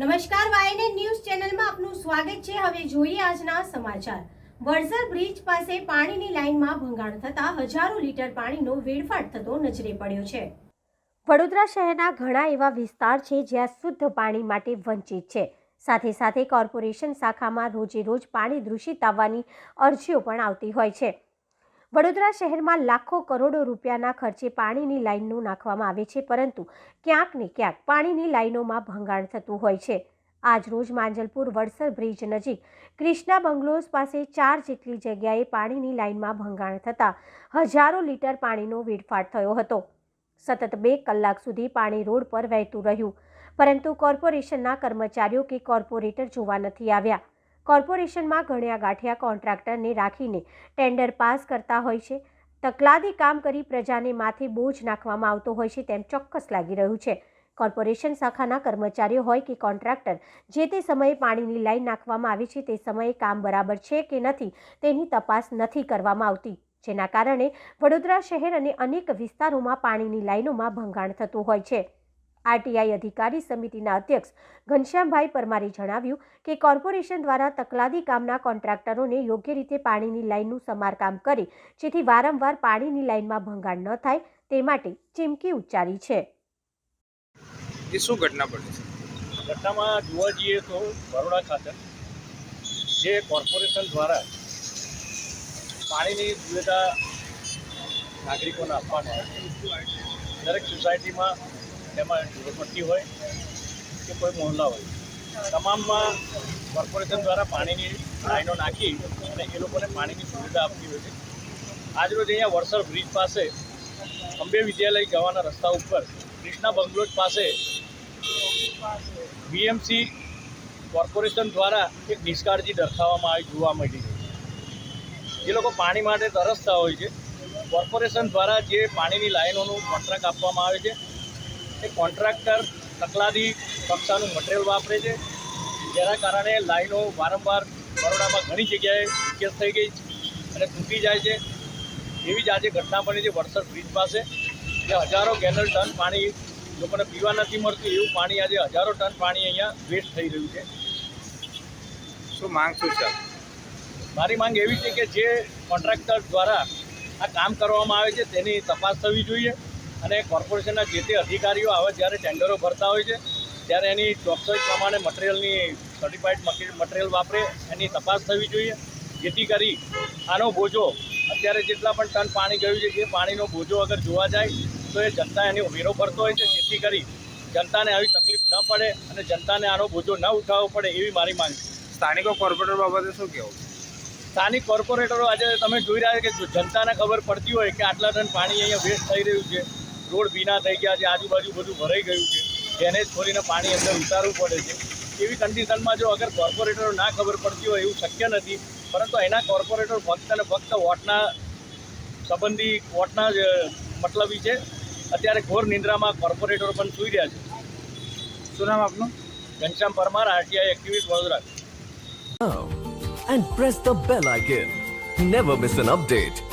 નમસ્કાર, વાયને ન્યૂઝ ચેનલમાં આપનું સ્વાગત છે. હવે જોઈએ આજના સમાચાર. વડસર બ્રિજ પાસે પાણીની લાઇનમાં ભંગાણ થતા હજારો લીટર પાણીનો વેડફાટ થતો નજરે પડ્યો છે. વડોદરા શહેરના ઘણા એવા વિસ્તાર છે જ્યાં શુદ્ધ પાણી માટે વંચિત છે. સાથે સાથે કોર્પોરેશન શાખામાં રોજે રોજ પાણી દૂષિત આવવાની અરજીઓ પણ આવતી હોય છે. વડોદરા શહેરમાં લાખો કરોડો રૂપિયાના ખર્ચે પાણીની લાઈનો નાખવામાં આવે છે, પરંતુ ક્યાંક ને ક્યાંક પાણીની લાઈનોમાં ભંગાણ થતું હોય છે. આજ રોજ માંજલપુર વડસર બ્રિજ નજીક ક્રિષ્ના બંગલોઝ પાસે ચાર જેટલી જગ્યાએ પાણીની લાઇનમાં ભંગાણ થતાં હજારો લીટર પાણીનો વેડફાટ થયો હતો. સતત બે કલાક સુધી પાણી રોડ પર વહેતું રહ્યું, પરંતુ કોર્પોરેશનના કર્મચારીઓ કે કોર્પોરેટર જોવા નથી આવ્યા. કોર્પોરેશનમાં ઘણ્યા ગાંઠિયા કોન્ટ્રાક્ટરને રાખીને ટેન્ડર પાસ કરતા હોય છે. તકલાદી કામ કરી પ્રજાને માથે બોજ નાખવામાં આવતો હોય છે તેમ ચોક્કસ લાગી રહ્યું છે. કોર્પોરેશન શાખાના કર્મચારીઓ હોય કે કોન્ટ્રાક્ટર, જે તે સમયે પાણીની લાઈન નાખવામાં આવી છે તે સમયે કામ બરાબર છે કે નથી તેની તપાસ નથી કરવામાં આવતી, જેના કારણે વડોદરા શહેર અને અનેક વિસ્તારોમાં પાણીની લાઈનોમાં ભંગાણ થતું હોય છે. આરટીઆઈ અધિકારી સમિતિના અધ્યક્ષ ઘનશ્યામભાઈ પરમારે જણાવ્યું કે કોર્પોરેશન દ્વારા તકલાદી કામના કોન્ટ્રાક્ટરોને યોગ્ય રીતે પાણીની લાઇનનું સમારકામ કરે જેથી વારંવાર પાણીની લાઇનમાં ભંગાણ ન થાય તે માટે ચીમકી ઉચ્ચારી છે. એ શું ઘટના બની? છે ઘટનામાં જોવા જઈએ તો બરોડા ખાતે જે કોર્પોરેશન દ્વારા પાણીની સુવિધા નાગરિકોને આપવામાં દરેક સોસાયટીમાં તેમાં ઝૂંપડપટ્ટી હોય કે કોઈ મોહલ્લા હોય. તમામમાં કોર્પોરેશન દ્વારા પાણીની લાઈનો નાખી અને એ લોકોને પાણીની સુવિધા આપતી હોય છે. આજરોજ અહીંયા વરસર બ્રિજ પાસે અંબે વિદ્યાલય જવાના રસ્તા ઉપર કૃષ્ણા બંગલોજ પાસે બીએમસી કોર્પોરેશન દ્વારા એક નિષ્કાળજી દર્શાવવામાં આવી જોવા મળી જે લોકો પાણી માટે તરસતા હોય છે, કોર્પોરેશન દ્વારા જે પાણીની લાઈનોનું કોન્ટ્રાક્ટ આપવામાં આવે છે એ કોન્ટ્રાક્ટર તકલાદી કક્ષાનું મટીરિયલ વાપરે છે. જેના કારણે લાઈનો વારંવાર બરોડામાં ઘણી જગ્યાએ લીકેજ થઈ ગઈ અને તૂટી જાય છે. એવી જ આજે ઘટના બની છે વડસર બ્રિજ પાસે જે હજારો ગેલન ટન પાણી લોકોને પીવા નથી મળતું એવું પાણી આજે હજારો ટન પાણી અહીંયા વેસ્ટ થઈ રહ્યું છે. શું માંગ શું છે? મારી માંગ એવી છે કે જે કોન્ટ્રાક્ટર દ્વારા આ કામ કરવામાં આવે છે તેની તપાસ થવી જોઈએ. અને કોર્પોરેશનના જે તે અધિકારીઓ આવે જ્યારે ટેન્ડરો ભરતા હોય છે ત્યારે એની ચોકસાઈ પ્રમાણે મટીરિયલની સર્ટિફાઈડ મટીરિયલ વાપરે એની તપાસ થવી જોઈએ. જેથી કરી આનો બોજો અત્યારે જેટલા પણ ટન પાણી ગયું છે એ પાણીનો બોજો અગર જોવા જાય તો એ જનતા એની વેરો ભરતો હોય છે. જેથી કરી જનતાને આવી તકલીફ ન પડે અને જનતાને આનો બોજો ન ઉઠાવવો પડે એવી મારી માંગ છે. સ્થાનિકો કોર્પોરેટર બાબતે શું કહેવું? સ્થાનિક કોર્પોરેટરો આજે તમે જોઈ રહ્યા કે જનતાને ખબર પડતી હોય કે આટલા ટન પાણી અહીંયા વેસ્ટ થઈ રહ્યું છે રોડ ભીના થઈ ગયા છે આજુબાજુ બધું ભરાઈ ગયું છે. ડેનેજ ખોલીને પાણી અંદર ઉતારવું પડે છે. એવી કન્ડિશનમાં જો અગર કોર્પોરેટરો ના ખબર પડતી હોય એવું શક્ય નથી પરંતુ એના કોર્પોરેટર ફક્ત અને ફક્ત વોટના સંબંધી વોટના જ મતલબી છે. અત્યારે ઘોર નિંદ્રામાં કોર્પોરેટરો પણ સૂઈ રહ્યા છે. શું નામ આપનું? Ghanshyam Parmar RTI activist Vadodara. And press the bell icon. Never miss an update.